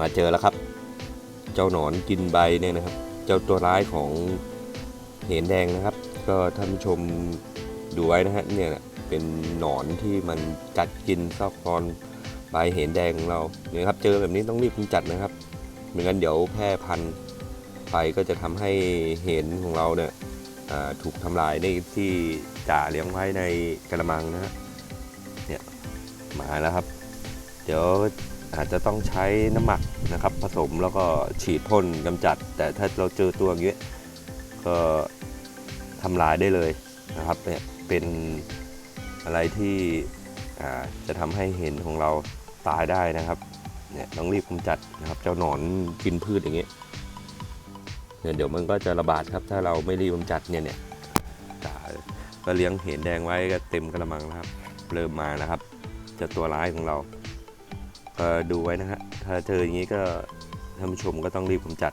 มาเจอแล้วครับ เจ้าหนอนกินใบเนี่ยนะครับ เจ้าตัวร้ายของเห็นแดงนะครับ ก็ท่านผู้ชมดูไว้นะฮะเนี่ยเป็นหนอนที่มันกัดกินซอกกอนใบเห็นแดงของเราเนี่ยครับเจอแบบนี้ต้องรีบกำจัดนะครับไม่งั้นเดี๋ยวแพร่พันธุ์ไปก็จะทำให้เห็นของเราเนี่ยถูกทำลายในที่จ่าเลี้ยงไว้ในกระมังนะฮะเนี่ยมาแล้วครับ เดี๋ยว อาจจะต้องใช้น้ำหมักนะครับ ผสมแล้วก็ฉีดพ่นกำจัด แต่ถ้าเราเจอตัวอย่างเงี้ยก็ทำลายได้เลยนะครับเนี่ยเป็นอะไรที่จะทำให้เห็นของเราตายได้นะครับเนี่ยต้องรีบกำจัดนะครับเจ้าหนอนกินพืชอย่างเงี้ยเนี่ยเดี๋ยวมันก็จะระบาดครับ ถ้าเราไม่รีบกำจัดเนี่ยเนี่ยจ่าก็เลี้ยงเห็นแดงไว้ก็เต็มกระมังแล้วครับ เริ่มมานะครับ จะตัวร้ายของเรา ดูไว้นะฮะถ้าเจออย่างนี้ก็ท่านผู้ชมก็ต้องรีบกำจัด